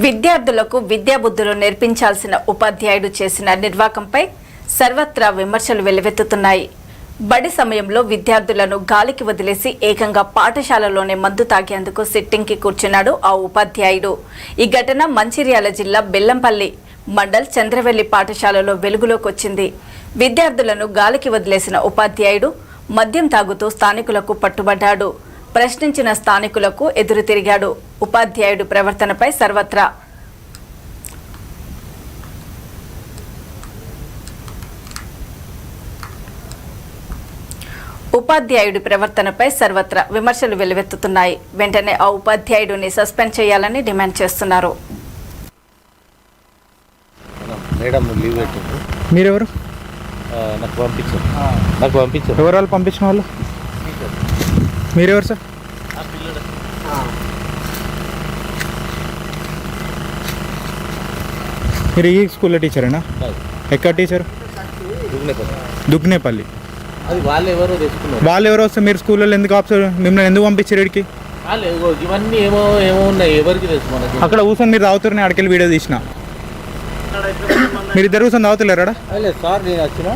విద్యార్థులకు విద్యాబుద్ధులు నేర్పించాల్సిన ఉపాధ్యాయుడు చేసిన నిర్వాకంపై సర్వత్రా విమర్శలు వెల్లువెత్తుతున్నాయి. బడి సమయంలో విద్యార్థులను గాలికి వదిలేసి ఏకంగా పాఠశాలలోనే మందు తాగేందుకు సిట్టింగ్కి కూర్చున్నాడు ఆ ఉపాధ్యాయుడు. ఈ ఘటన మంచిర్యాల జిల్లా బెల్లంపల్లి మండల్ చంద్రవెల్లి పాఠశాలలో వెలుగులోకి వచ్చింది. విద్యార్థులను గాలికి వదిలేసిన ఉపాధ్యాయుడు మద్యం తాగుతూ స్థానికులకు పట్టుబడ్డాడు. ప్రశ్నించిన స్థానికులకు ఎదురు తిరిగాడు. ఉపాధ్యాయుడు ప్రవర్తనపై సర్వత్రా ఉపాధ్యాయుడి ప్రవర్తనపై సర్వత్రా విమర్శలు వెల్లువెత్తుతున్నాయి వెంటనే ఆ ఉపాధ్యాయుడిని సస్పెండ్ చేయాలని డిమాండ్ చేస్తున్నారు. మీరెవరు? నాకు పంపించారు నాకు పంపించారు ఎవరు వాళ్ళు పంపించిన వాళ్ళు? మీరెవరు సార్? మీరు ఈ స్కూల్లో టీచరేనా? ఎక్కడ టీచర్? దుగ్నేపల్లి. అది వాళ్ళు ఎవరో తెచ్చుకున్నారు. వాళ్ళు ఎవరు వస్తే మీరు స్కూల్లో ఎందుకు ఆఫీసర్ మిమ్మల్ని ఎందుకు పంపించారు ఇక్కడికి? ఇవన్నీ ఏమో ఏమో ఉన్నాయి ఎవరికి తెలుసు అక్కడ కూర్చొని మీరు తాగుతారని అక్కడికి వీడియో తీసిన. మీరు ఇద్దరు కూర్చొని తాగుతలేరా సార్ నేను వచ్చిన.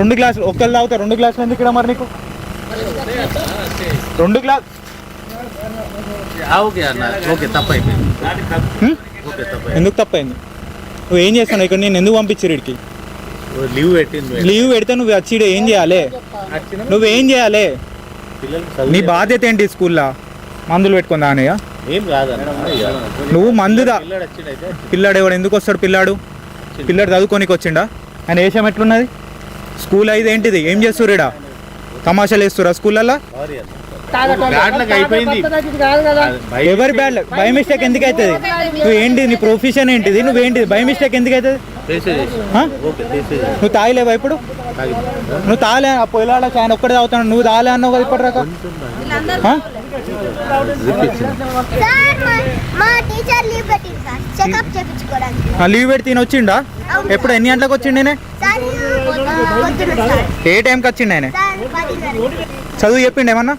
రెండు గ్లాసులు ఒక్కళ్ళు తాగుతారు రెండు గ్లాసులు ఎందుకు ఇక్కడ మరి నీకు? రెండు గ్లాస్ ఓకే అన్న. ఓకే? ఓకే ఎందుకు తప్పైంది? నువ్వు ఏం చేస్తాను ఇక్కడ నేను ఎందుకు పంపించారు ఇక్కడికి? లీవ్ పెట్టింది. లీవ్ పెడితే నువ్వు వచ్చి ఏం చేయాలి? నువ్వేం చేయాలి? నీ బాధ్యత ఏంటి స్కూల్లో? మందులు పెట్టుకుందా అనయ్య ఏం. నువ్వు మందుదా పిల్లడు ఎవడు? ఎందుకు వస్తాడు పిల్లాడు? పిల్లాడు చదువుకోనికి వచ్చిండా? ఆయన వేషం ఎట్లున్నది? స్కూల్ అయితే ఏంటిది? ఏం చేస్తుర్రు ఈడ? తమాషాలు వేస్తురా స్కూళ్ళల్లో? ఎవరి బ్యాడ్ బై మిస్టేక్ ఎందుకు అవుతుంది? నువ్వు ఏంటి? నీ ప్రొఫెషన్ ఏంటిది? నువ్వేంటిది బై మిస్టేక్ ఎందుకు అవుతుంది? నువ్వు తాగలేవా ఇప్పుడు? నువ్వు తాగలే? ఆ పొలాడ ఆయన ఒక్కడే తాగుతాడు నువ్వు తాగలే అన్నావు కదా మా టీచర్ లీవ్ తిని వచ్చిండా? ఎప్పుడు? ఎన్ని గంటలకు వచ్చిండు ఏ టైంకి వచ్చిండు ఆయన చదువు చెప్పిండు ఏమన్నా?